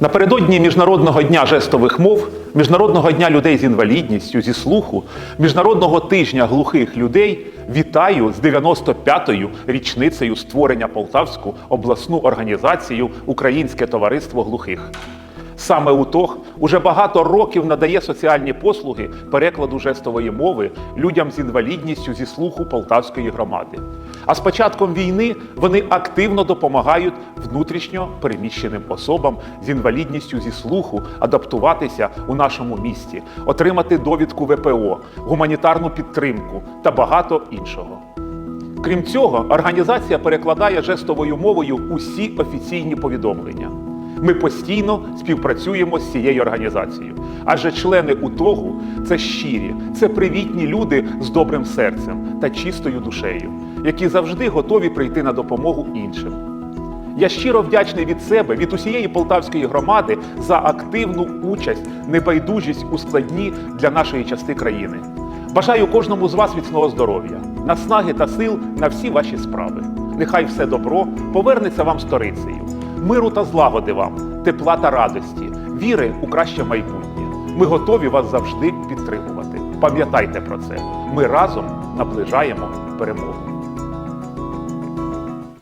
Напередодні Міжнародного дня жестових мов, Міжнародного дня людей з інвалідністю, зі слуху, Міжнародного тижня глухих людей вітаю з 95-ю річницею створення Полтавську обласну організацію Українське товариство глухих. Саме УТОГ уже багато років надає соціальні послуги перекладу жестової мови людям з інвалідністю зі слуху Полтавської громади. А з початком війни вони активно допомагають внутрішньо переміщеним особам з інвалідністю зі слуху адаптуватися у нашому місті, отримати довідку ВПО, гуманітарну підтримку та багато іншого. Крім цього, організація перекладає жестовою мовою усі офіційні повідомлення. Ми постійно співпрацюємо з цією організацією, адже члени УТОГу це щирі, це привітні люди з добрим серцем та чистою душею, які завжди готові прийти на допомогу іншим. Я щиро вдячний від себе, від усієї полтавської громади за активну участь, небайдужість у складні для нашої частини країни. Бажаю кожному з вас міцного здоров'я, наснаги та сил на всі ваші справи. Нехай все добро повернеться вам сторицею, миру та злагоди вам, тепла та радості, віри у краще майбутнє. Ми готові вас завжди підтримувати. Пам'ятайте про це. Ми разом наближаємо перемогу.